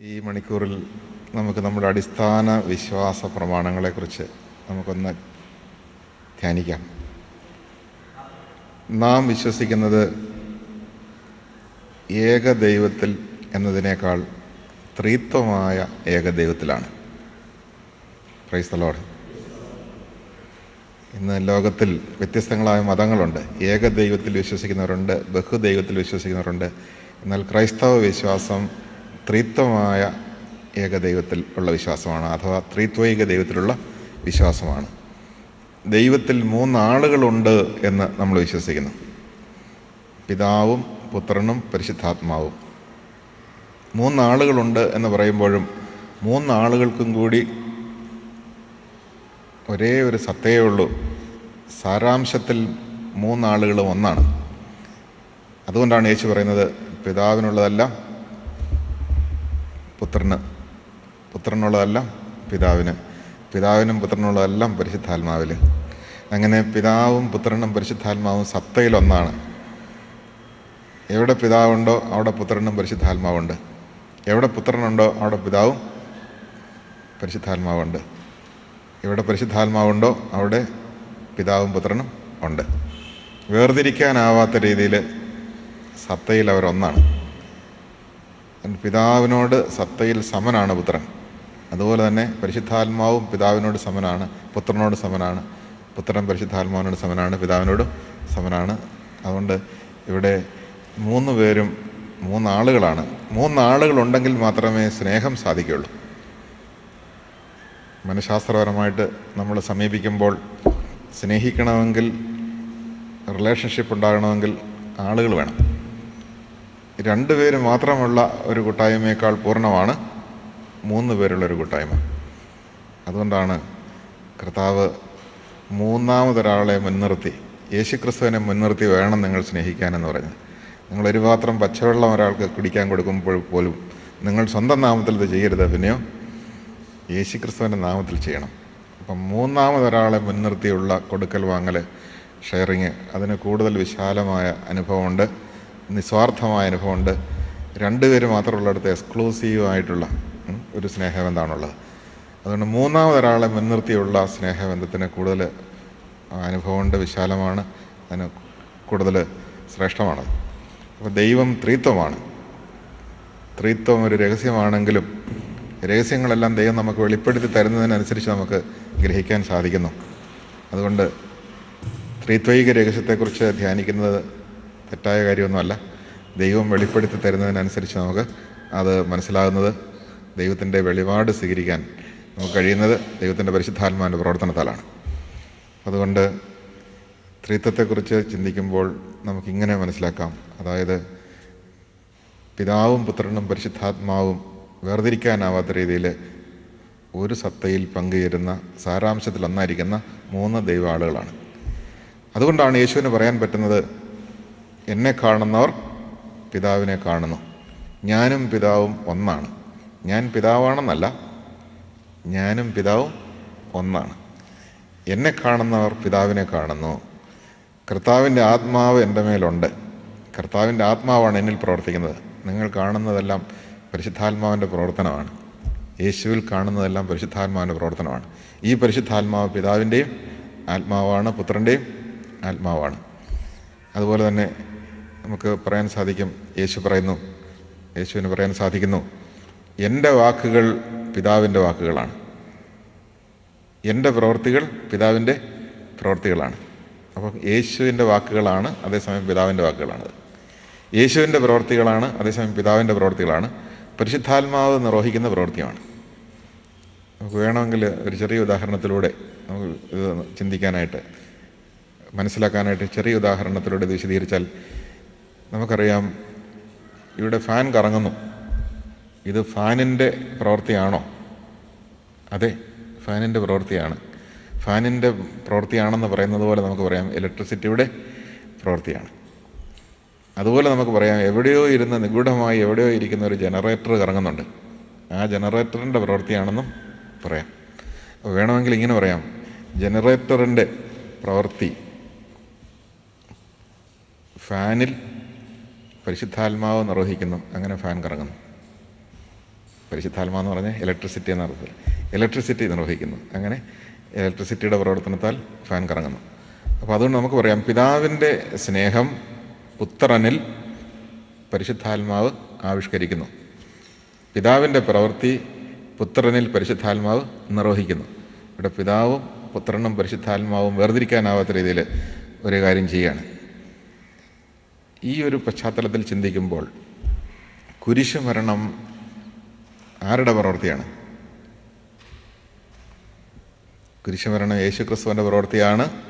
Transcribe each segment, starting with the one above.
ഈ മണിക്കൂറിൽ നമുക്ക് നമ്മുടെ അടിസ്ഥാന വിശ്വാസ പ്രമാണങ്ങളെക്കുറിച്ച് നമുക്കൊന്ന് ധ്യാനിക്കാം. നാം വിശ്വസിക്കുന്നത് ഏകദൈവത്തിൽ എന്നതിനേക്കാൾ ത്രീത്വമായ ഏകദൈവത്തിലാണ്. ക്രൈസ്തലോട് ഇന്ന് ലോകത്തിൽ വ്യത്യസ്തങ്ങളായ മതങ്ങളുണ്ട്. ഏകദൈവത്തിൽ വിശ്വസിക്കുന്നവരുണ്ട് ബഹുദൈവത്തിൽ വിശ്വസിക്കുന്നവരുണ്ട്. എന്നാൽ ക്രൈസ്തവ വിശ്വാസം ത്രിത്വമായ ഏകദൈവത്തിൽ ഉള്ള വിശ്വാസമാണ് അഥവാ ത്രിത്വൈക ദൈവത്തിലുള്ള വിശ്വാസമാണ്. ദൈവത്തിൽ മൂന്നാളുകളുണ്ട് എന്ന് നമ്മൾ വിശ്വസിക്കുന്നു. പിതാവും പുത്രനും പരിശുദ്ധാത്മാവും. മൂന്നാളുകളുണ്ട് എന്ന് പറയുമ്പോഴും മൂന്നാളുകൾക്കും കൂടി ഒരേ ഒരു സത്തയേ ഉള്ളൂ. സാരാംശത്തിൽ മൂന്നാളുകളും ഒന്നാണ്. അതുകൊണ്ടാണ് യേശു പറയുന്നത് പിതാവിനുള്ളതെല്ലാം പുത്രന് പുത്രനുള്ളതെല്ലാം പിതാവിന് പിതാവിനും പുത്രനുള്ളതെല്ലാം പരിശുദ്ധാത്മാവിൽ അങ്ങനെ പിതാവും പുത്രനും പരിശുദ്ധാത്മാവും സത്തയിലൊന്നാണ്. എവിടെ പിതാവുണ്ടോ അവിടെ പുത്രനും പരിശുദ്ധാത്മാവുണ്ട്. എവിടെ പുത്രനുണ്ടോ അവിടെ പിതാവും പരിശുദ്ധാത്മാവുണ്ട്. എവിടെ പരിശുദ്ധാത്മാവുണ്ടോ അവിടെ പിതാവും പുത്രനും ഉണ്ട്. വേർതിരിക്കാനാവാത്ത രീതിയിൽ സത്തയിൽ അവരൊന്നാണ് പിതാവിനോട് സത്തയിൽ സമനാണ് പുത്രൻ. അതുപോലെ തന്നെ പരിശുദ്ധാത്മാവും പിതാവിനോട് സമനാണ് പുത്രനോട് സമനാണ് പുത്രൻ പരിശുദ്ധാത്മാവിനോട് സമനാണ് പിതാവിനോട് സമനാണ്. അതുകൊണ്ട് ഇവിടെ മൂന്ന് പേരും മൂന്നാളുകളാണ്. മൂന്നാളുകളുണ്ടെങ്കിൽ മാത്രമേ സ്നേഹം സാധിക്കുകയുള്ളൂ. മനഃശാസ്ത്രപരമായിട്ട് നമ്മൾ സമീപിക്കുമ്പോൾ സ്നേഹിക്കണമെങ്കിൽ റിലേഷൻഷിപ്പ് ഉണ്ടാകണമെങ്കിൽ ആളുകൾ വേണം. രണ്ട് പേര് മാത്രമുള്ള ഒരു കൂട്ടായ്മയേക്കാൾ പൂർണമാണ് മൂന്ന് പേരുള്ള ഒരു കൂട്ടായ്മ. അതുകൊണ്ടാണ് കർത്താവ് മൂന്നാമതൊരാളെ മുൻനിർത്തി യേശുക്രിസ്തുവിനെ മുൻനിർത്തി വേണം നിങ്ങൾ സ്നേഹിക്കാനെന്ന് പറഞ്ഞത് നിങ്ങളൊരു പാത്രം പച്ചവെള്ളം ഒരാൾക്ക് കുടിക്കാൻ കൊടുക്കുമ്പോൾ പോലും നിങ്ങൾ സ്വന്തം നാമത്തിൽ ഇത് ചെയ്യരുത് പിന്നെയോ? യേശുക്രിസ്തുവിന്റെ നാമത്തിൽ ചെയ്യണം. അപ്പം മൂന്നാമതൊരാളെ മുൻനിർത്തിയുള്ള കൊടുക്കൽ വാങ്ങൽ ഷെയറിങ് അതിന് കൂടുതൽ വിശാലമായ അനുഭവമുണ്ട്. നിസ്വാർത്ഥമായ അനുഭവമുണ്ട്. രണ്ടുപേർ മാത്രമുള്ളിടത്ത് എക്സ്ക്ലൂസീവ് ആയിട്ടുള്ള ഒരു സ്നേഹബന്ധമാണുള്ളത്. അതുകൊണ്ട് മൂന്നാമതൊരാളെ മുൻനിർത്തിയുള്ള സ്നേഹബന്ധത്തിന് കൂടുതൽ അനുഭവമുണ്ട് വിശാലമാണ് അതിന് കൂടുതൽ ശ്രേഷ്ഠമാണ്. അപ്പോൾ ദൈവം ത്രിത്വമാണ്. ത്രിത്വം ഒരു രഹസ്യമാണെങ്കിലും രഹസ്യങ്ങളെല്ലാം ദൈവം നമുക്ക് വെളിപ്പെടുത്തി തരുന്നതിനനുസരിച്ച് നമുക്ക് ഗ്രഹിക്കാൻ സാധിക്കുന്നു. അതുകൊണ്ട് ത്രിത്വൈക രഹസ്യത്തെക്കുറിച്ച് ധ്യാനിക്കുന്നത് തെറ്റായ കാര്യമൊന്നുമല്ല. ദൈവം വെളിപ്പെടുത്തി തരുന്നതിനനുസരിച്ച് നമുക്ക് അത് മനസ്സിലാകുന്നത് ദൈവത്തിന്റെ വെളിപാട് സ്വീകരിക്കാൻ നമുക്ക് കഴിയുന്നത് ദൈവത്തിന്റെ പരിശുദ്ധാത്മാവിന്റെ പ്രവർത്തനത്താലാണ്. അതുകൊണ്ട് ത്രിത്വത്തെക്കുറിച്ച് ചിന്തിക്കുമ്പോൾ നമുക്കിങ്ങനെ മനസ്സിലാക്കാം. അതായത് പിതാവും പുത്രനും പരിശുദ്ധാത്മാവും വേർതിരിക്കാനാവാത്ത രീതിയിൽ ഒരു സത്തയിൽ പങ്കുചേരുന്ന സാരാംശത്തിൽ ഒന്നായിരിക്കുന്ന മൂന്ന് ദൈവ ആളുകളാണ് അതുകൊണ്ടാണ് യേശുവിന് പറയാൻ പറ്റുന്നത് എന്നെ കാണുന്നവർ പിതാവിനെ കാണുന്നു. ഞാനും പിതാവും ഒന്നാണ്. ഞാൻ പിതാവാണെന്നല്ല ഞാനും പിതാവും ഒന്നാണ്. എന്നെ കാണുന്നവർ പിതാവിനെ കാണുന്നു. കർത്താവിന്റെ ആത്മാവ് എന്റെ മേലുണ്ട്. കർത്താവിന്റെ ആത്മാവാണ് എന്നിൽ പ്രവർത്തിക്കുന്നത്. നിങ്ങൾ കാണുന്നതെല്ലാം പരിശുദ്ധാത്മാവിന്റെ പ്രവർത്തനമാണ്. യേശുവിൽ കാണുന്നതെല്ലാം പരിശുദ്ധാത്മാവിന്റെ പ്രവർത്തനമാണ്. ഈ പരിശുദ്ധാത്മാവ് പിതാവിന്റെയും ആത്മാവാണ് പുത്രന്റെയും ആത്മാവാണ്. അതുപോലെ തന്നെ നമുക്ക് പറയാൻ സാധിക്കും. യേശു പറയുന്നു. യേശുവിന് പറയാൻ സാധിക്കുന്നു. എന്റെ വാക്കുകൾ പിതാവിന്റെ വാക്കുകളാണ്. എന്റെ പ്രവൃത്തികൾ പിതാവിന്റെ പ്രവൃത്തികളാണ് അപ്പോൾ യേശുവിന്റെ വാക്കുകളാണ് അതേസമയം പിതാവിന്റെ വാക്കുകളാണ്. യേശുവിന്റെ പ്രവൃത്തികളാണ് അതേസമയം പിതാവിന്റെ പ്രവൃത്തികളാണ് പരിശുദ്ധാത്മാവ് നിർവഹിക്കുന്ന പ്രവൃത്തിയാണ് നമുക്ക് വേണമെങ്കിൽ ഒരു ചെറിയ ഉദാഹരണത്തിലൂടെ നമുക്ക് ഇത് ചിന്തിക്കാനായിട്ട് മനസ്സിലാക്കാനായിട്ട് ചെറിയ ഉദാഹരണത്തിലൂടെ ഇത് വിശദീകരിച്ചാൽ നമുക്കറിയാം ഇവിടെ ഫാൻ കറങ്ങുന്നു. ഇത് ഫാനിന്റെ പ്രവൃത്തിയാണോ? അതെ ഫാനിന്റെ പ്രവൃത്തിയാണ്. ഫാനിന്റെ പ്രവൃത്തിയാണെന്ന് പറയുന്നത് പോലെ നമുക്ക് പറയാം ഇലക്ട്രിസിറ്റിയുടെ പ്രവൃത്തിയാണ്. അതുപോലെ നമുക്ക് പറയാം എവിടെയോ ഇരുന്ന് നിഗൂഢമായി എവിടെയോ ഇരിക്കുന്ന ഒരു ജനറേറ്റർ കറങ്ങുന്നുണ്ട്. ആ ജനറേറ്ററിന്റെ പ്രവൃത്തിയാണെന്നും പറയാം. വേണമെങ്കിൽ ഇങ്ങനെ പറയാം ജനറേറ്ററിന്റെ പ്രവൃത്തി ഫാനിൽ പരിശുദ്ധാത്മാവ് നിർവഹിക്കുന്നു. അങ്ങനെ ഫാൻ കറങ്ങുന്നു. പരിശുദ്ധാത്മാവെന്ന് പറഞ്ഞാൽ ഇലക്ട്രിസിറ്റി എന്ന അർത്ഥത്തിൽ ഇലക്ട്രിസിറ്റി നിർവഹിക്കുന്നു. അങ്ങനെ ഇലക്ട്രിസിറ്റിയുടെ പ്രവർത്തനത്താൽ ഫാൻ കറങ്ങുന്നു. അപ്പോൾ അതുകൊണ്ട് നമുക്ക് പറയാം പിതാവിന്റെ സ്നേഹം പുത്രനിൽ പരിശുദ്ധാത്മാവ് ആവിഷ്കരിക്കുന്നു. പിതാവിന്റെ പ്രവൃത്തി പുത്രനിൽ പരിശുദ്ധാത്മാവ് നിർവഹിക്കുന്നു. ഇവിടെ പിതാവും പുത്രനും പരിശുദ്ധാത്മാവും വേർതിരിക്കാനാവാത്ത രീതിയിൽ ഒരു കാര്യം ചെയ്യുകയാണ്. ഈ ഒരു പശ്ചാത്തലത്തിൽ ചിന്തിക്കുമ്പോൾ കുരിശുമരണം ആരുടെ പ്രവൃത്തിയാണ്? കുരിശുമരണം യേശു ക്രിസ്തുവിന്റെ പ്രവൃത്തിയാണ്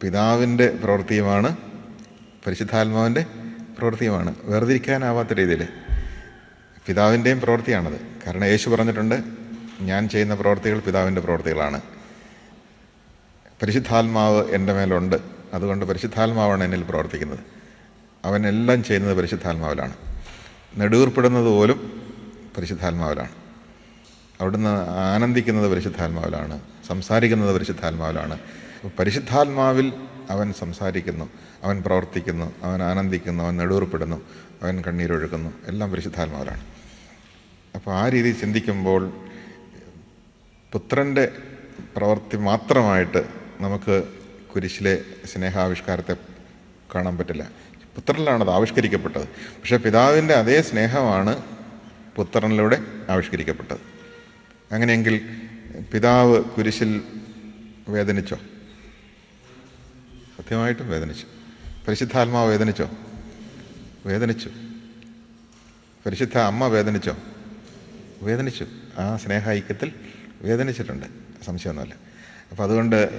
പിതാവിന്റെ പ്രവൃത്തിയുമാണ് പരിശുദ്ധാത്മാവിന്റെ പ്രവൃത്തിയുമാണ്. വേർതിരിക്കാനാവാത്ത രീതിയിൽ പിതാവിന്റെയും പ്രവൃത്തിയാണത്. കാരണം യേശു പറഞ്ഞിട്ടുണ്ട് ഞാൻ ചെയ്യുന്ന പ്രവൃത്തികൾ പിതാവിന്റെ പ്രവൃത്തികളാണ്. പരിശുദ്ധാത്മാവ് എന്റെ മേലുണ്ട്. അതുകൊണ്ട് പരിശുദ്ധാത്മാവാണ് എന്നിൽ പ്രവർത്തിക്കുന്നത്. അവൻ എല്ലാം ചെയ്യുന്നത് പരിശുദ്ധാത്മാവിലാണ്. നെടുവീർപ്പെടുന്നത് പോലും പരിശുദ്ധാത്മാവിലാണ്. അവിടുന്ന് ആനന്ദിക്കുന്നത് പരിശുദ്ധാത്മാവിലാണ്. സംസാരിക്കുന്നത് പരിശുദ്ധാത്മാവിലാണ്. പരിശുദ്ധാത്മാവിൽ അവൻ സംസാരിക്കുന്നു അവൻ പ്രവർത്തിക്കുന്നു അവൻ ആനന്ദിക്കുന്നു അവൻ നെടുവീർപ്പെടുന്നു അവൻ കണ്ണീരൊഴുക്കുന്നു. എല്ലാം പരിശുദ്ധാത്മാവിലാണ്. അപ്പോൾ ആ രീതിയിൽ ചിന്തിക്കുമ്പോൾ പുത്രന്റെ പ്രവൃത്തി മാത്രമായിട്ട് നമുക്ക് കുരിശിലെ സ്നേഹാവിഷ്കാരത്തെ കാണാൻ പറ്റില്ല. പുത്രനിലാണത് ആവിഷ്കരിക്കപ്പെട്ടത്. പക്ഷേ പിതാവിന്റെ അതേ സ്നേഹമാണ് പുത്രനിലൂടെ ആവിഷ്കരിക്കപ്പെട്ടത്. അങ്ങനെയെങ്കിൽ പിതാവ് കുരിശിൽ വേദനിച്ചോ? സത്യമായിട്ടും വേദനിച്ചു. പരിശുദ്ധാത്മാവ് വേദനിച്ചോ? വേദനിച്ചു. പരിശുദ്ധ അമ്മ വേദനിച്ചോ? വേദനിച്ചു. ആ സ്നേഹ ഐക്യത്തിൽ വേദനിച്ചിട്ടുണ്ട്. സംശയമൊന്നുമില്ല. അപ്പോൾ അതുകൊണ്ട്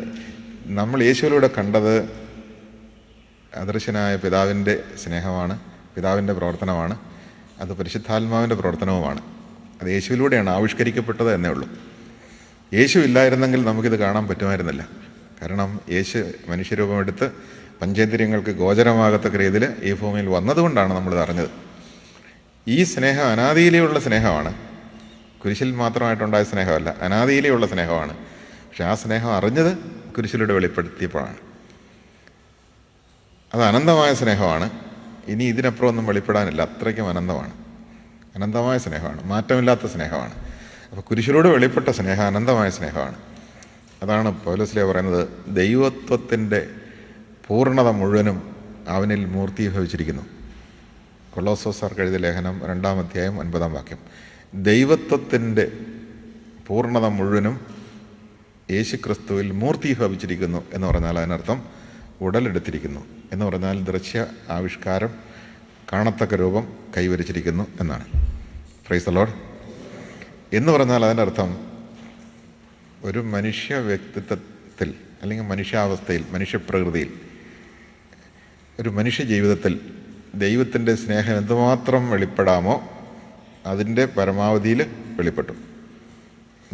നമ്മൾ യേശുവിലൂടെ കണ്ടത് അദൃശ്യനായ പിതാവിന്റെ സ്നേഹമാണ് പിതാവിന്റെ പ്രവർത്തനമാണ് അത് പരിശുദ്ധാത്മാവിന്റെ പ്രവർത്തനവുമാണ്. അത് യേശുവിലൂടെയാണ് ആവിഷ്കരിക്കപ്പെട്ടത് എന്നേ ഉള്ളൂ. യേശു ഇല്ലായിരുന്നെങ്കിൽ നമുക്കിത് കാണാൻ പറ്റുമായിരുന്നില്ല. കാരണം യേശു മനുഷ്യരൂപമെടുത്ത് പഞ്ചേന്ദ്രിയങ്ങൾക്ക് ഗോചരമാകത്തക്ക രീതിയിൽ ഈ ഭൂമിയിൽ വന്നതുകൊണ്ടാണ് നമ്മളിത് അറിഞ്ഞത്. ഈ സ്നേഹം അനാദിയിലെയുള്ള സ്നേഹമാണ്. കുരിശിൽ മാത്രമായിട്ടുണ്ടായ സ്നേഹമല്ല അനാദിയിലെയുള്ള സ്നേഹമാണ്. പക്ഷെ ആ സ്നേഹം അറിഞ്ഞത് കുരിശിലൂടെ വെളിപ്പെടുത്തിയപ്പോഴാണ്. അത് അനന്തമായ സ്നേഹമാണ്. ഇനി ഇതിനപ്പുറം ഒന്നും വെളിപ്പെടാനില്ല. അത്രയ്ക്കും അനന്തമാണ്. അനന്തമായ സ്നേഹമാണ്. മാറ്റമില്ലാത്ത സ്നേഹമാണ്. അപ്പോൾ കുരിശിലൂടെ വെളിപ്പെട്ട സ്നേഹം അനന്തമായ സ്നേഹമാണ്. അതാണ് പൗലസ്ലിയ പറയുന്നത് ദൈവത്വത്തിന്റെ പൂർണത മുഴുവനും അവനിൽ മൂർത്തീഭവിച്ചിരിക്കുന്നു. കൊളോസോസാർക്ക് എഴുതിയ ലേഖനം രണ്ടാം അധ്യായം ഒൻപതാം വാക്യം. ദൈവത്വത്തിന്റെ പൂർണത മുഴുവനും യേശുക്രിസ്തുവിൽ മൂർത്തീഭവിച്ചിരിക്കുന്നു എന്ന് പറഞ്ഞാൽ അതിനർത്ഥം ഉടലെടുത്തിരിക്കുന്നു എന്ന് പറഞ്ഞാൽ ദൃശ്യ ആവിഷ്കാരം കാണത്തക്ക രൂപം കൈവരിച്ചിരിക്കുന്നു എന്നാണ്. പ്രൈസ് അലോഡ് എന്ന് പറഞ്ഞാൽ അതിന്റെ അർത്ഥം ഒരു മനുഷ്യ വ്യക്തിത്വത്തിൽ അല്ലെങ്കിൽ മനുഷ്യാവസ്ഥയിൽ മനുഷ്യപ്രകൃതിയിൽ ഒരു മനുഷ്യ ജീവിതത്തിൽ ദൈവത്തിന്റെ സ്നേഹം എന്തുമാത്രം വെളിപ്പെടാമോ അതിന്റെ പരമാവധിയിൽ വെളിപ്പെട്ടു.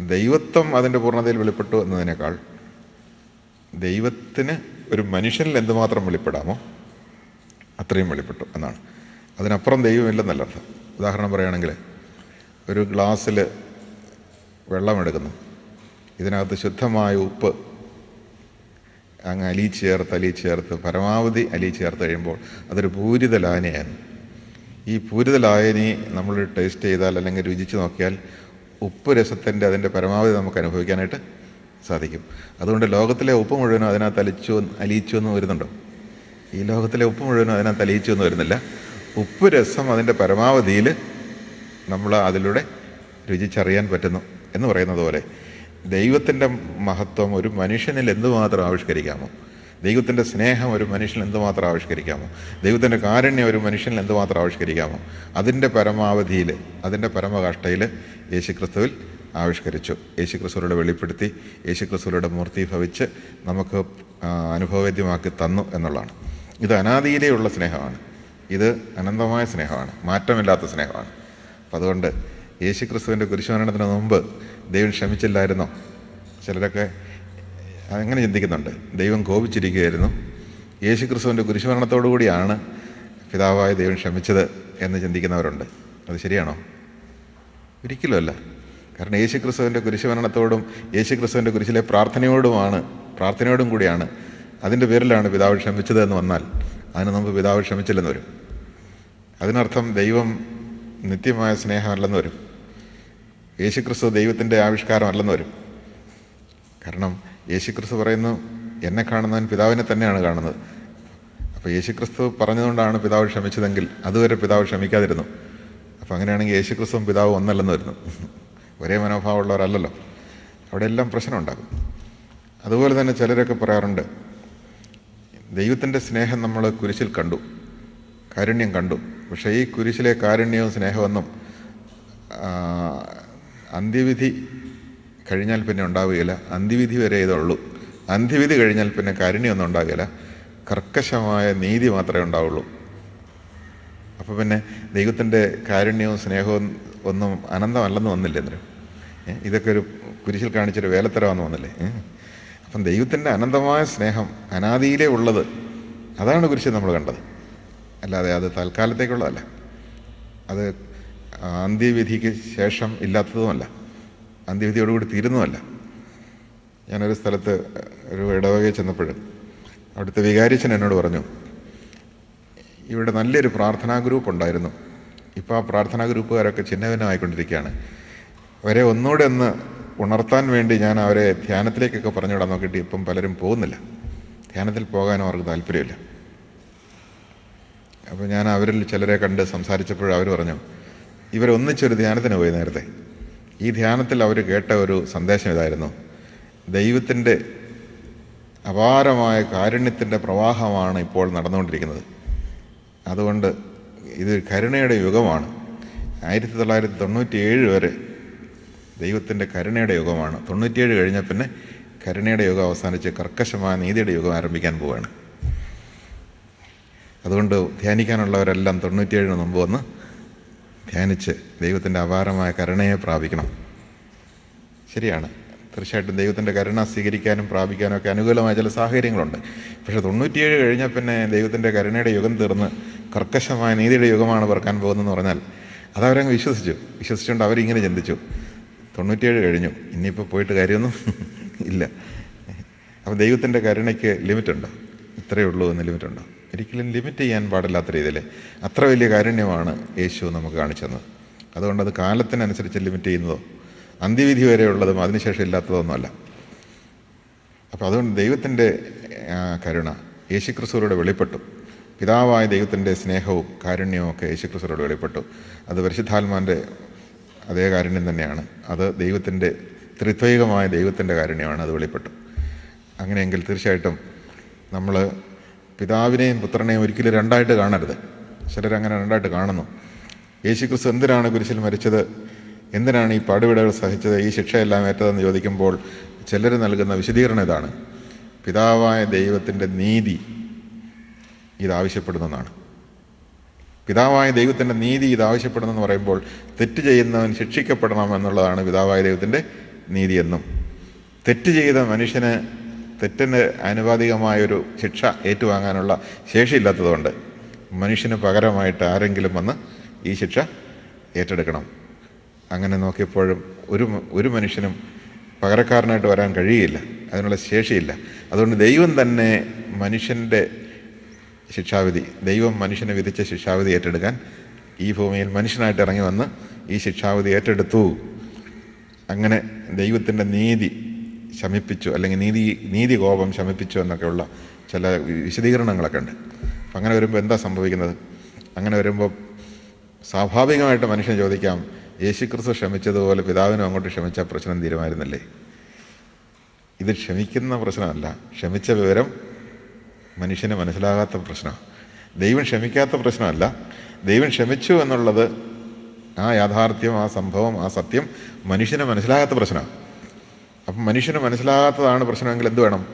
ദൈവത്വം അതിന്റെ പൂർണതയിൽ വെളിപ്പെട്ടു എന്നതിനേക്കാൾ ദൈവത്തിന് ഒരു മനുഷ്യനിൽ എന്തുമാത്രം വെളിപ്പെടാമോ അത്രയും വെളിപ്പെട്ടു എന്നാണ്. അതിനപ്പുറം ദൈവമില്ലെന്നല്ല അർത്ഥം ഉദാഹരണം പറയുകയാണെങ്കിൽ ഒരു ഗ്ലാസ്സിൽ വെള്ളമെടുക്കുന്നു ഇതിനകത്ത് ശുദ്ധമായ ഉപ്പ് അങ്ങ് അലി ചേർത്ത് അലി ചേർത്ത് പരമാവധി അലി ചേർത്ത് കഴിയുമ്പോൾ അതൊരു പൂരിത ലായനിയാണ് ഈ പൂരിത ലായനി നമ്മൾ ടേസ്റ്റ് ചെയ്താൽ അല്ലെങ്കിൽ രുചിച്ച് നോക്കിയാൽ ഉപ്പ് രസത്തിന്റെ അതിന്റെ പരമാവധി നമുക്ക് അനുഭവിക്കാനായിട്ട് സാധിക്കും. അതുകൊണ്ട് ലോകത്തിലെ ഉപ്പ് മുഴുവനും അതിനകത്ത് അലിച്ചു അലിയിച്ചു എന്ന് വരുന്നുണ്ടോ? ഈ ലോകത്തിലെ ഉപ്പ് മുഴുവനും അതിനകത്ത് അലിയിച്ചു എന്ന് വരുന്നില്ല. ഉപ്പ് രസം അതിന്റെ പരമാവധിയിൽ നമ്മൾ അതിലൂടെ രുചിച്ചറിയാൻ പറ്റുന്നു എന്ന് പറയുന്നത് പോലെ ദൈവത്തിന്റെ മഹത്വം ഒരു മനുഷ്യനിൽ എന്തുമാത്രം ആവിഷ്കരിക്കാമോ? ദൈവത്തിന്റെ സ്നേഹം ഒരു മനുഷ്യൻ എന്തുമാത്രം ആവിഷ്കരിക്കാമോ? ദൈവത്തിന്റെ കാരുണ്യം ഒരു മനുഷ്യൻ എന്തുമാത്രം ആവിഷ്കരിക്കാമോ? അതിന്റെ പരമാവധിയിൽ അതിന്റെ പരമകാഷ്ഠയിൽ യേശുക്രിസ്തുവിൽ ആവിഷ്കരിച്ചു. യേശുക്രിസ്തുവിലൂടെ വെളിപ്പെടുത്തി യേശുക്രിസ്തുവിലൂടെ മൂർത്തീഭവിച്ച് നമുക്ക് അനുഭവവേദ്യമാക്കി തന്നു എന്നുള്ളതാണ്. ഇത് അനാദിയിലെയുള്ള സ്നേഹമാണ്. ഇത് അനന്തമായ സ്നേഹമാണ്. മാറ്റമില്ലാത്ത സ്നേഹമാണ്. അപ്പം അതുകൊണ്ട് യേശുക്രിസ്തുവിന്റെ കുരിശുമരണത്തിന് മുമ്പ് ദൈവം ക്ഷമിച്ചില്ലായിരുന്നോ? ചിലരൊക്കെ അങ്ങനെ ചിന്തിക്കുന്നുണ്ട്. ദൈവം കോപിച്ചിരിക്കുകയായിരുന്നു. യേശുക്രിസ്തുവിന്റെ കുരിശുമരണത്തോടു കൂടിയാണ് പിതാവായ ദൈവം ക്ഷമിച്ചത് എന്ന് ചിന്തിക്കുന്നവരുണ്ട്. അത് ശരിയാണോ? ഒരിക്കലുമല്ല. കാരണം യേശു ക്രിസ്തുവിന്റെ കുരിശുമരണത്തോടും യേശു ക്രിസ്തുവിന്റെ കുരിശിലെ പ്രാർത്ഥനയോടുമാണ് പ്രാർത്ഥനയോടും കൂടിയാണ് അതിന്റെ പേരിലാണ് പിതാവ് ക്ഷമിച്ചത് എന്ന് വന്നാൽ അതിന് നമുക്ക് പിതാവ് ക്ഷമിച്ചില്ലെന്ന് വരും. അതിനർത്ഥം ദൈവം നിത്യമായ സ്നേഹമല്ലെന്ന് വരും. യേശുക്രിസ്തു ദൈവത്തിന്റെ ആവിഷ്കാരമല്ലെന്ന് വരും. കാരണം യേശുക്രിസ്തു പറയുന്നു എന്നെ കാണുന്നവൻ പിതാവിനെ തന്നെയാണ് കാണുന്നത്. അപ്പോൾ യേശുക്രിസ്തു പറഞ്ഞതുകൊണ്ടാണ് പിതാവ് ക്ഷമിച്ചതെങ്കിൽ അതുവരെ പിതാവ് ക്ഷമിക്കാതിരുന്നു. അപ്പോൾ അങ്ങനെയാണെങ്കിൽ യേശുക്രിസ്തുവും പിതാവ് ഒന്നല്ലെന്ന് വരുന്നു. ഒരേ മനോഭാവമുള്ളവരല്ലല്ലോ. അവിടെ എല്ലാം പ്രശ്നമുണ്ടാകും. അതുപോലെ തന്നെ ചിലരൊക്കെ പറയാറുണ്ട് ദൈവത്തിന്റെ സ്നേഹം നമ്മൾ കുരിശിൽ കണ്ടു കാരുണ്യം കണ്ടു. പക്ഷേ ഈ കുരിശിലെ കാരുണ്യവും സ്നേഹമൊന്നും അന്ത്യവിധി കഴിഞ്ഞാൽ പിന്നെ ഉണ്ടാവുകയില്ല. അന്ത്യവിധി വരെ ഇതുള്ളൂ അന്ത്യവിധി കഴിഞ്ഞാൽ പിന്നെ കാരുണ്യമൊന്നും ഉണ്ടാകില്ല കർക്കശമായ നീതി മാത്രമേ ഉണ്ടാവുള്ളൂ. അപ്പോൾ പിന്നെ ദൈവത്തിന്റെ കാരുണ്യവും സ്നേഹവും ഒന്നും അനന്തമല്ലെന്ന് വന്നില്ല എന്നിട്ട് ഇതൊക്കെ ഒരു കുരിശിൽ കാണിച്ചൊരു വേലത്തരമാണെന്ന് വന്നില്ലേ? അപ്പം ദൈവത്തിന്റെ അനന്തമായ സ്നേഹം അനാദിയിലേ ഉള്ളത് അതാണ് കുരിശ് നമ്മൾ കണ്ടത്. അല്ലാതെ അത് തൽക്കാലത്തേക്കുള്ളതല്ല. അത് അന്ത്യവിധിക്ക് ശേഷം ഇല്ലാത്തതുമല്ല. അന്ത്യവിധിയോടുകൂടി തീരുന്നതല്ല. ഞാനൊരു സ്ഥലത്ത് ഒരു ഇടവകയിൽ ചെന്നപ്പോഴും അവിടുത്തെ വികാരിച്ചൻ എന്നോട് പറഞ്ഞു ഇവിടെ നല്ലൊരു പ്രാർത്ഥനാ ഗ്രൂപ്പ് ഉണ്ടായിരുന്നു. ഇപ്പോൾ ആ പ്രാർത്ഥനാ ഗ്രൂപ്പുകാരൊക്കെ ചിഹ്നഭിന്നമായിക്കൊണ്ടിരിക്കുകയാണ് അവരെ ഒന്നുകൂടെ ഒന്ന് ഉണർത്താൻ വേണ്ടി ഞാൻ അവരെ ധ്യാനത്തിലേക്കൊക്കെ പറഞ്ഞു വിടാൻ നോക്കിയിട്ട് ഇപ്പം പലരും പോകുന്നില്ല. ധ്യാനത്തിൽ പോകാനും അവർക്ക് താല്പര്യമില്ല. അപ്പോൾ ഞാൻ അവരിൽ ചിലരെ കണ്ട് സംസാരിച്ചപ്പോൾ അവർ പറഞ്ഞു ഇവരൊന്നിച്ചൊരു ധ്യാനത്തിന് പോയി നേരത്തെ. ഈ ധ്യാനത്തിൽ അവർ കേട്ട ഒരു സന്ദേശം ഇതായിരുന്നു. ദൈവത്തിന്റെ അപാരമായ കാരുണ്യത്തിന്റെ പ്രവാഹമാണ് ഇപ്പോൾ നടന്നുകൊണ്ടിരിക്കുന്നത്. അതുകൊണ്ട് ഇത് കരുണയുടെ യുഗമാണ്. ആയിരത്തി തൊള്ളായിരത്തി തൊണ്ണൂറ്റി ഏഴ് വരെ ദൈവത്തിന്റെ കരുണയുടെ യുഗമാണ്. തൊണ്ണൂറ്റിയേഴ് കഴിഞ്ഞാൽ പിന്നെ കരുണയുടെ യുഗം അവസാനിച്ച് കർക്കശമായ നീതിയുടെ യുഗം ആരംഭിക്കാൻ പോവുകയാണ് അതുകൊണ്ട് ധ്യാനിക്കാനുള്ളവരെല്ലാം തൊണ്ണൂറ്റിയേഴിന് മുമ്പ് വന്ന് ധ്യാനിച്ച് ദൈവത്തിന്റെ അപാരമായ കരുണയെ പ്രാപിക്കണം. ശരിയാണ്. തീർച്ചയായിട്ടും ദൈവത്തിന്റെ കരുണ സ്വീകരിക്കാനും പ്രാപിക്കാനും ഒക്കെ അനുകൂലമായ ചില സാഹചര്യങ്ങളുണ്ട്. പക്ഷേ തൊണ്ണൂറ്റിയേഴ് കഴിഞ്ഞാൽ പിന്നെ ദൈവത്തിന്റെ കരുണയുടെ യുഗം തീർന്ന് കർക്കശമായ നീതിയുടെ യുഗമാണ് പിറക്കാൻ പോകുന്നതെന്ന് പറഞ്ഞാൽ അതവരങ്ങ് വിശ്വസിച്ചു. വിശ്വസിച്ചുകൊണ്ട് അവരിങ്ങനെ ചിന്തിച്ചു. തൊണ്ണൂറ്റിയേഴ് കഴിഞ്ഞു. ഇനിയിപ്പോൾ പോയിട്ട് കാര്യമൊന്നും ഇല്ല. അപ്പോൾ ദൈവത്തിന്റെ കരുണയ്ക്ക് ലിമിറ്റുണ്ടോ? ഇത്രയേ ഉള്ളൂ എന്ന് ലിമിറ്റുണ്ടോ? ഒരിക്കലും ലിമിറ്റ് ചെയ്യാൻ പാടില്ലാത്ത രീതിയിൽ അത്ര വലിയ കാരുണ്യമാണ് യേശു നമുക്ക് കാണിച്ചു തന്നത്. അതുകൊണ്ട് അത് കാലത്തിനനുസരിച്ച് ലിമിറ്റ് ചെയ്യുന്നതോ അന്ത്യവിധി വരെയുള്ളതും അതിനുശേഷം ഇല്ലാത്തതൊന്നുമല്ല അപ്പോൾ അതുകൊണ്ട് ദൈവത്തിന്റെ കരുണ യേശുക്രിസ്തുവിലൂടെ വെളിപ്പെട്ടു. പിതാവായ ദൈവത്തിന്റെ സ്നേഹവും കാരുണ്യവും ഒക്കെ യേശുക്രിസ്തുവിലൂടെ വെളിപ്പെട്ടു. അത് പരിശുദ്ധാത്മാന്റെ അതേ കാരുണ്യം തന്നെയാണ്. അത് ദൈവത്തിന്റെ ത്രിത്വൈകമായ ദൈവത്തിന്റെ കാരുണ്യമാണ്. അത് വെളിപ്പെട്ടു. അങ്ങനെയെങ്കിൽ തീർച്ചയായിട്ടും നമ്മൾ പിതാവിനെയും പുത്രനെയും ഒരിക്കലും രണ്ടായിട്ട് കാണരുത്. ചിലരങ്ങനെ രണ്ടായിട്ട് കാണുന്നു. യേശുക്രിസ്തു എന്തിനാണ് കുരിശിൽ മരിച്ചത്? എന്തിനാണ് ഈ പാടുവിടകൾ സഹിച്ചത്? ഈ ശിക്ഷയെല്ലാം ഏറ്റതെന്ന് ചോദിക്കുമ്പോൾ ചിലർ നൽകുന്ന വിശദീകരണം ഇതാണ്. പിതാവായ ദൈവത്തിന്റെ നീതി ഇതാവശ്യപ്പെടുന്നതാണ് പിതാവായ ദൈവത്തിന്റെ നീതി ഇതാവശ്യപ്പെടുന്നെന്ന് പറയുമ്പോൾ തെറ്റ് ചെയ്യുന്നവൻ ശിക്ഷിക്കപ്പെടണം എന്നുള്ളതാണ് പിതാവായ ദൈവത്തിന്റെ നീതിയെന്നും തെറ്റ് ചെയ്ത മനുഷ്യന് തെറ്റിന് ആനുപാതികമായൊരു ശിക്ഷ ഏറ്റുവാങ്ങാനുള്ള ശേഷിയില്ലാത്തതുകൊണ്ട് മനുഷ്യന് പകരമായിട്ട് ആരെങ്കിലും വന്ന് ഈ ശിക്ഷ ഏറ്റെടുക്കണം. അങ്ങനെ നോക്കിയപ്പോഴും ഒരു ഒരു മനുഷ്യനും പകരക്കാരനായിട്ട് വരാൻ കഴിയില്ല അതിനുള്ള ശേഷിയില്ല. അതുകൊണ്ട് ദൈവം തന്നെ മനുഷ്യന്റെ ശിക്ഷാവിധി ദൈവം മനുഷ്യനെ വിധിച്ച ശിക്ഷാവിധി ഏറ്റെടുക്കാൻ ഈ ഭൂമിയിൽ മനുഷ്യനായിട്ട് ഇറങ്ങി വന്ന് ഈ ശിക്ഷാവിധി ഏറ്റെടുത്തു. അങ്ങനെ ദൈവത്തിന്റെ നീതി ശമിപ്പിച്ചു അല്ലെങ്കിൽ നീതി നീതി കോപം ശമിപ്പിച്ചു എന്നൊക്കെയുള്ള ചില വിശദീകരണങ്ങളൊക്കെ ഉണ്ട്. അപ്പം അങ്ങനെ വരുമ്പോൾ എന്താ സംഭവിക്കുന്നത്? അങ്ങനെ വരുമ്പോൾ സ്വാഭാവികമായിട്ട് മനുഷ്യൻ ചോദിക്കാം യേശുക്രിസ്തു ക്ഷമിച്ചതുപോലെ പിതാവിനും അങ്ങോട്ട് ക്ഷമിച്ച പ്രശ്നം തീരുമാനിരുന്നില്ലേ ഇത് ക്ഷമിക്കുന്ന പ്രശ്നമല്ല. ക്ഷമിച്ച വിവരം മനുഷ്യന് മനസ്സിലാകാത്ത പ്രശ്നമാണ് ദൈവം ക്ഷമിക്കാത്ത പ്രശ്നമല്ല. ദൈവം ക്ഷമിച്ചു എന്നുള്ളത് ആ യാഥാർത്ഥ്യം ആ സംഭവം ആ സത്യം മനുഷ്യന് മനസ്സിലാകാത്ത പ്രശ്നമാണ് അപ്പം മനുഷ്യന് മനസ്സിലാകാത്തതാണ് പ്രശ്നമെങ്കിൽ എന്ത് വേണം?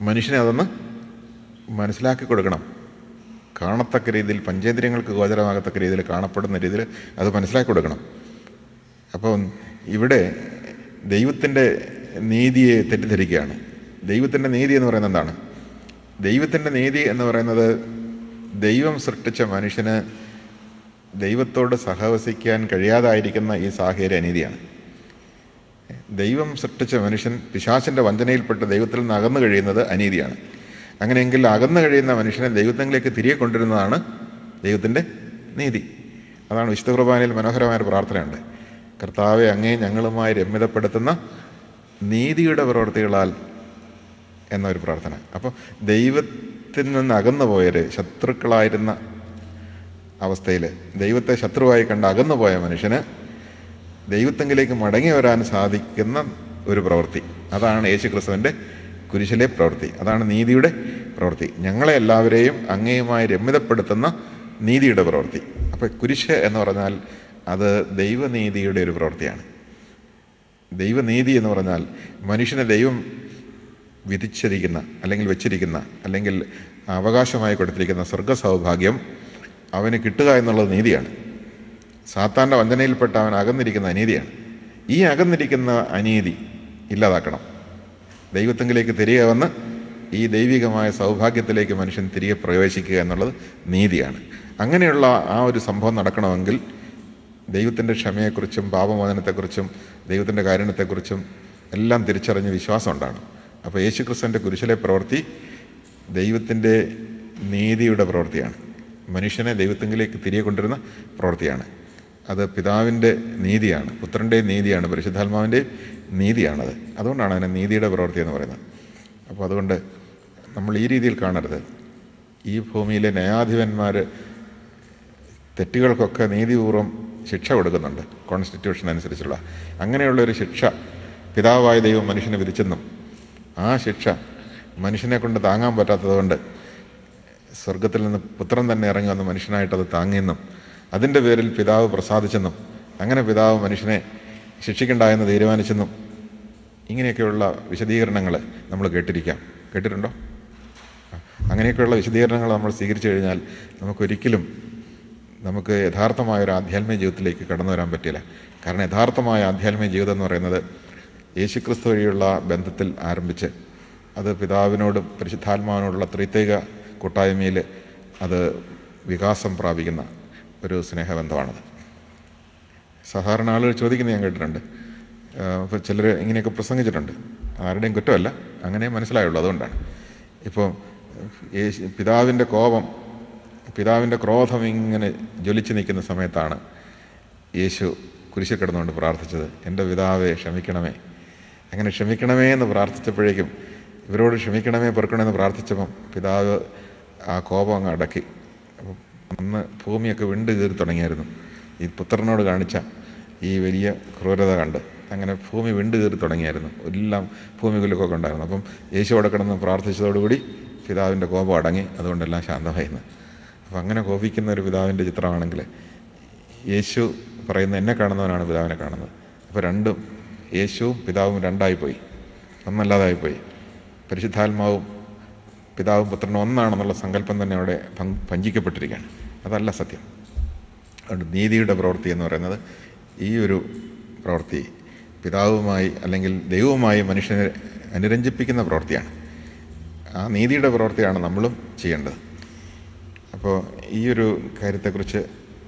മനുഷ്യനെ അതൊന്ന് മനസ്സിലാക്കി കൊടുക്കണം. കാണത്തക്ക രീതിയിൽ പഞ്ചേന്ദ്രിയങ്ങൾക്ക് ഗോചരമാകത്തക്ക രീതിയിൽ കാണപ്പെടുന്ന രീതിയിൽ അത് മനസ്സിലാക്കി കൊടുക്കണം. അപ്പം ഇവിടെ ദൈവത്തിന്റെ നീതിയെ തെറ്റിദ്ധരിക്കുകയാണ്. ദൈവത്തിന്റെ നീതി എന്ന് പറയുന്നത് എന്താണ്? ദൈവത്തിന്റെ നീതി എന്ന് പറയുന്നത് ദൈവം സൃഷ്ടിച്ച മനുഷ്യന് ദൈവത്തോട് സഹവസിക്കാൻ കഴിയാതായിരിക്കുന്ന ഈ സാഹചര്യ അനീതിയാണ്. ദൈവം സൃഷ്ടിച്ച മനുഷ്യൻ പിശാസിന്റെ വഞ്ചനയിൽപ്പെട്ട് ദൈവത്തിൽ നിന്ന് അകന്നു കഴിയുന്നത് അനീതിയാണ്. അങ്ങനെയെങ്കിൽ അകന്നു കഴിയുന്ന മനുഷ്യനെ ദൈവത്തിലേക്ക് തിരികെ കൊണ്ടുവരുന്നതാണ് ദൈവത്തിന്റെ നീതി. അതാണ് വിശുദ്ധ കുർബാനയിൽ മനോഹരമായ പ്രാർത്ഥനയുണ്ട്. കർത്താവെ അങ്ങേ ഞങ്ങളുമായി രമ്യതപ്പെടുത്തുന്ന നീതിയുടെ പ്രവൃത്തികളാൽ എന്നൊരു പ്രാർത്ഥന. അപ്പോൾ ദൈവത്തിൽ നിന്ന് അകന്നു പോയവർ ശത്രുക്കളായിരുന്ന അവസ്ഥയിൽ ദൈവത്തെ ശത്രുവായി കണ്ട് അകന്നു പോയ മനുഷ്യന് ദൈവത്തെങ്കിലേക്ക് മടങ്ങി വരാൻ സാധിക്കുന്ന ഒരു പ്രവൃത്തി. അതാണ് യേശു ക്രിസ്തുവിന്റെ കുരിശിലെ പ്രവൃത്തി. അതാണ് നീതിയുടെ പ്രവൃത്തി. ഞങ്ങളെ എല്ലാവരെയും അങ്ങേയുമായി രമ്യതപ്പെടുത്തുന്ന നീതിയുടെ പ്രവൃത്തി. അപ്പോൾ കുരിശ് എന്ന് പറഞ്ഞാൽ അത് ദൈവനീതിയുടെ ഒരു പ്രവൃത്തിയാണ്. ദൈവനീതി എന്ന് പറഞ്ഞാൽ മനുഷ്യനെ ദൈവം വിധിച്ചിരിക്കുന്ന അല്ലെങ്കിൽ വെച്ചിരിക്കുന്ന അല്ലെങ്കിൽ അവകാശമായി കൊടുത്തിരിക്കുന്ന സ്വർഗ സൗഭാഗ്യം അവന് കിട്ടുക എന്നുള്ളത് നീതിയാണ്. സാത്താന്റെ വഞ്ചനയിൽപ്പെട്ട അവൻ അകന്നിരിക്കുന്ന അനീതിയാണ്. ഈ അകന്നിരിക്കുന്ന അനീതി ഇല്ലാതാക്കണം. ദൈവത്തെങ്കിലേക്ക് തിരികെ വന്ന് ഈ ദൈവികമായ സൗഭാഗ്യത്തിലേക്ക് മനുഷ്യൻ തിരികെ പ്രവേശിക്കുക എന്നുള്ളത് നീതിയാണ്. അങ്ങനെയുള്ള ആ ഒരു സംഭവം നടക്കണമെങ്കിൽ ദൈവത്തിന്റെ ക്ഷമയെക്കുറിച്ചും പാപമോചനത്തെക്കുറിച്ചും ദൈവത്തിന്റെ കാരുണ്യത്തെക്കുറിച്ചും എല്ലാം തിരിച്ചറിഞ്ഞ് വിശ്വാസം ഉണ്ടാണ് അപ്പോൾ യേശു ക്രിസ്തുവിന്റെ കുരിശിലെ പ്രവൃത്തി ദൈവത്തിന്റെ നീതിയുടെ പ്രവൃത്തിയാണ്. മനുഷ്യനെ ദൈവത്തെങ്കിലേക്ക് തിരികെ കൊണ്ടുവരുന്ന പ്രവൃത്തിയാണ്. അത് പിതാവിന്റെ നീതിയാണ് പുത്രന്റെ നീതിയാണ് പരിശുദ്ധാത്മാവിന്റെ നീതിയാണത്. അതുകൊണ്ടാണ് അതിനെ നീതിയുടെ പ്രവൃത്തി എന്ന് പറയുന്നത്. അപ്പോൾ അതുകൊണ്ട് നമ്മൾ ഈ രീതിയിൽ കാണരുത്. ഈ ഭൂമിയിലെ ന്യായാധിപന്മാർ തെറ്റുകൾക്കൊക്കെ നീതിപൂർവം ശിക്ഷ കൊടുക്കുന്നുണ്ട് കോൺസ്റ്റിറ്റ്യൂഷൻ അനുസരിച്ചുള്ള. അങ്ങനെയുള്ളൊരു ശിക്ഷ പിതാവായ ദൈവം മനുഷ്യനെ വിധിച്ചെന്നും ആ ശിക്ഷ മനുഷ്യനെ കൊണ്ട് താങ്ങാൻ പറ്റാത്തതുകൊണ്ട് സ്വർഗത്തിൽ നിന്ന് പുത്രൻ തന്നെ ഇറങ്ങി വന്ന് മനുഷ്യനായിട്ടത് താങ്ങിയെന്നും അതിന്റെ പേരിൽ പിതാവ് പ്രസാദിച്ചെന്നും അങ്ങനെ പിതാവ് മനുഷ്യനെ ശിക്ഷിക്കണ്ടായെന്ന് തീരുമാനിച്ചെന്നും ഇങ്ങനെയൊക്കെയുള്ള വിശദീകരണങ്ങൾ നമ്മൾ കേട്ടിരിക്കാം. കേട്ടിട്ടുണ്ടോ? അങ്ങനെയൊക്കെയുള്ള വിശദീകരണങ്ങൾ നമ്മൾ സ്വീകരിച്ചു കഴിഞ്ഞാൽ നമുക്കൊരിക്കലും നമുക്ക് യഥാർത്ഥമായ ഒരു ആധ്യാത്മിക ജീവിതത്തിലേക്ക് കടന്നു വരാൻ പറ്റില്ല. കാരണം യഥാർത്ഥമായ ആധ്യാത്മിക ജീവിതം എന്ന് പറയുന്നത് യേശുക്രിസ്തു വഴിയുള്ള ബന്ധത്തിൽ ആരംഭിച്ച് അത് പിതാവിനോടും പരിശുദ്ധാത്മാവിനോടുള്ള ത്രിത്വിക കൂട്ടായ്മയിൽ അത് വികാസം പ്രാപിക്കുന്ന ഒരു സ്നേഹബന്ധമാണത് സാധാരണ ആളുകൾ ചോദിക്കുന്നത് ഞാൻ കേട്ടിട്ടുണ്ട്. ഇപ്പോൾ ചിലർ ഇങ്ങനെയൊക്കെ പ്രസംഗിച്ചിട്ടുണ്ട്. ആരുടെയും കുറ്റമല്ല. അങ്ങനെ മനസ്സിലായുള്ളൂ അതുകൊണ്ടാണ്. ഇപ്പോൾ യേശു പിതാവിന്റെ കോപം പിതാവിന്റെ ക്രോധം ഇങ്ങനെ ജ്വലിച്ചു നിൽക്കുന്ന സമയത്താണ് യേശു കുരിശിൽ കിടന്നുകൊണ്ട് പ്രാർത്ഥിച്ചത്. എന്റെ പിതാവെ ക്ഷമിക്കണമേ. അങ്ങനെ ക്ഷമിക്കണമേ എന്ന് പ്രാർത്ഥിച്ചപ്പോഴേക്കും ഇവരോട് ക്ഷമിക്കണമേ പൊറുക്കണമെന്ന് പ്രാർത്ഥിച്ചപ്പം പിതാവ് ആ കോപം അങ്ങ് അടക്കി. അന്ന് ഭൂമിയൊക്കെ വിണ്ട് കീറി തുടങ്ങിയായിരുന്നു. ഈ പുത്രനോട് കാണിച്ച ഈ വലിയ ക്രൂരത കണ്ട് അങ്ങനെ ഭൂമി വിണ്ട് കീറി തുടങ്ങിയായിരുന്നു. എല്ലാം ഭൂമി കുലുക്കൊക്കെ ഉണ്ടായിരുന്നു അപ്പം യേശു അവിടെ കിടന്ന് പ്രാർത്ഥിച്ചതോടുകൂടി പിതാവിന്റെ കോപം അടങ്ങി. അതുകൊണ്ടെല്ലാം ശാന്തമായിരുന്നു അപ്പം അങ്ങനെ കോപിക്കുന്ന ഒരു പിതാവിന്റെ ചിത്രമാണെങ്കിൽ യേശു പറയുന്ന എന്നെ കാണുന്നവനാണ് പിതാവിനെ കാണുന്നത്. അപ്പോൾ രണ്ടും യേശുവും പിതാവും രണ്ടായിപ്പോയി. ഒന്നല്ലാതായിപ്പോയി. പരിശുദ്ധാത്മാവും പിതാവും പുത്രനും ഒന്നാണെന്നുള്ള സങ്കല്പം തന്നെ അവിടെ പഞ്ചിക്കപ്പെട്ടിരിക്കുകയാണ്. അതല്ല സത്യം. അതുകൊണ്ട് നീതിയുടെ പ്രവൃത്തി എന്ന് പറയുന്നത് ഈ ഒരു പ്രവൃത്തി പിതാവുമായി അല്ലെങ്കിൽ ദൈവവുമായി മനുഷ്യനെ അനുരഞ്ജിപ്പിക്കുന്ന പ്രവൃത്തിയാണ്. ആ നീതിയുടെ പ്രവൃത്തിയാണ് നമ്മളും ചെയ്യേണ്ടത്. അപ്പോൾ ഈ ഒരു കാര്യത്തെക്കുറിച്ച്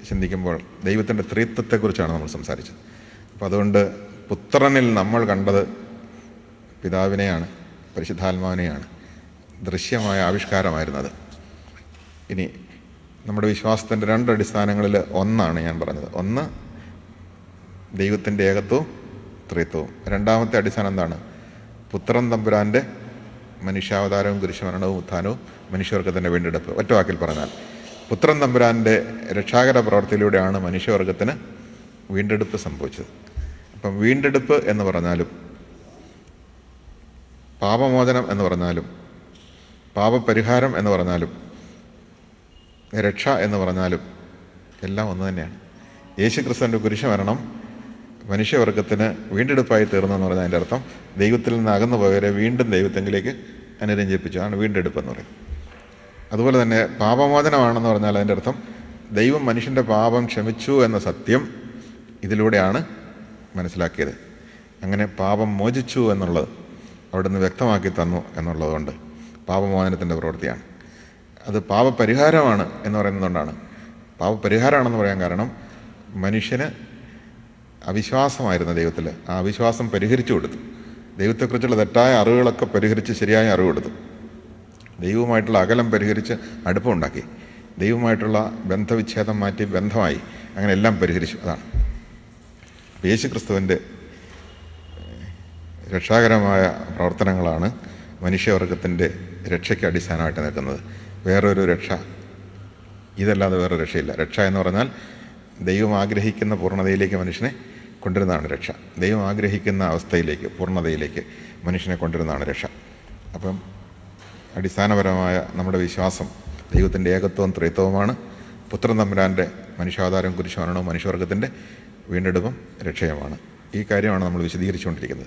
ചിന്തിക്കുമ്പോൾ ദൈവത്തിന്റെ ത്രിത്വത്തെക്കുറിച്ചാണ് നമ്മൾ സംസാരിച്ചത്. അപ്പോൾ അതുകൊണ്ട് പുത്രനിൽ നമ്മൾ കണ്ടത് പിതാവിനെയാണ് പരിശുദ്ധാത്മാവിനെയാണ്. ദൃശ്യമായ ആവിഷ്കാരമായിരുന്നത്. ഇനി നമ്മുടെ വിശ്വാസത്തിന്റെ രണ്ട് അടിസ്ഥാനങ്ങളിൽ ഒന്നാണ് ഞാൻ പറഞ്ഞത്. ഒന്ന് ദൈവത്തിന്റെ ഏകത്വവും ത്രിത്വവും. രണ്ടാമത്തെ അടിസ്ഥാനം എന്താണ്? പുത്രൻ തമ്പുരാന്റെ മനുഷ്യാവതാരവും കുരിശുമരണവും ഉത്ഥാനവും മനുഷ്യവർഗത്തിന്റെ വീണ്ടെടുപ്പ്. ഒറ്റ വാക്കിൽ പറഞ്ഞാൽ പുത്രൻ തമ്പുരാന്റെ രക്ഷാകര പ്രവർത്തിയിലൂടെയാണ് മനുഷ്യവർഗത്തിന് വീണ്ടെടുപ്പ് സംഭവിച്ചത്. അപ്പം വീണ്ടെടുപ്പ് എന്ന് പറഞ്ഞാലും പാപമോചനം എന്ന് പറഞ്ഞാലും പാപപരിഹാരം എന്ന് പറഞ്ഞാലും രക്ഷ എന്ന് പറഞ്ഞാലും എല്ലാം ഒന്ന് തന്നെയാണ്. യേശു ക്രിസ്തുവിന്റെ കുരിശമരണം മനുഷ്യവർഗത്തിന് വീണ്ടെടുപ്പായി തീർന്നെന്ന് പറഞ്ഞാൽ അതിന്റെ അർത്ഥം ദൈവത്തിൽ നിന്ന് അകന്നു പോയവരെ വീണ്ടും ദൈവത്തെങ്കിലേക്ക് അനുരഞ്ജിപ്പിച്ചു അതാണ് വീണ്ടെടുപ്പ് എന്ന് പറയുന്നത്. അതുപോലെ തന്നെ പാപമോചനമാണെന്ന് പറഞ്ഞാൽ അതിന്റെ അർത്ഥം ദൈവം മനുഷ്യന്റെ പാപം ക്ഷമിച്ചു എന്ന സത്യം ഇതിലൂടെയാണ് മനസ്സിലാക്കിയത്. അങ്ങനെ പാപം മോചിച്ചു എന്നുള്ളത് അവിടുന്ന് വ്യക്തമാക്കി തന്നു എന്നുള്ളതുകൊണ്ട് പാപമോചനത്തിന്റെ പ്രവൃത്തിയാണ്. അത് പാപപരിഹാരമാണ് എന്ന് പറയുന്നതുകൊണ്ടാണ്. പാപപരിഹാരമാണെന്ന് പറയാൻ കാരണം മനുഷ്യന് അവിശ്വാസമായിരുന്നു ദൈവത്തിൽ ആ അവിശ്വാസം പരിഹരിച്ചു കൊടുത്തു. ദൈവത്തെക്കുറിച്ചുള്ള തെറ്റായ അറിവുകളൊക്കെ പരിഹരിച്ച് ശരിയായ അറിവ് കൊടുത്തു. ദൈവവുമായിട്ടുള്ള അകലം പരിഹരിച്ച് അടുപ്പമുണ്ടാക്കി. ദൈവമായിട്ടുള്ള ബന്ധവിച്ഛേദം മാറ്റി ബന്ധമായി. അങ്ങനെ എല്ലാം പരിഹരിച്ചു. അതാണ്. യേശു ക്രിസ്തുവിന്റെ രക്ഷാകരമായ പ്രവർത്തനങ്ങളാണ് മനുഷ്യവർഗത്തിന്റെ രക്ഷയ്ക്ക് അടിസ്ഥാനമായിട്ട് നിൽക്കുന്നത് വേറൊരു രക്ഷ. ഇതല്ലാതെ വേറെ രക്ഷയില്ല. രക്ഷ എന്ന് പറഞ്ഞാൽ ദൈവം ആഗ്രഹിക്കുന്ന പൂർണതയിലേക്ക് മനുഷ്യനെ കൊണ്ടുവരുന്നതാണ് രക്ഷ. ദൈവം ആഗ്രഹിക്കുന്ന അവസ്ഥയിലേക്ക് പൂർണതയിലേക്ക് മനുഷ്യനെ കൊണ്ടുവരുന്നതാണ് രക്ഷ. അപ്പം അടിസ്ഥാനപരമായ നമ്മുടെ വിശ്വാസം ദൈവത്തിന്റെ ഏകത്വവും ത്രിത്വവുമാണ്. പുത്രൻ തമ്പുരാന്റെ മനുഷ്യാധാരം കുരിശുമരണവും മനുഷ്യവർഗത്തിന്റെ വീണ്ടെടുപ്പും രക്ഷയുമാണ്. ഈ കാര്യമാണ് നമ്മൾ വിശദീകരിച്ചുകൊണ്ടിരിക്കുന്നത്.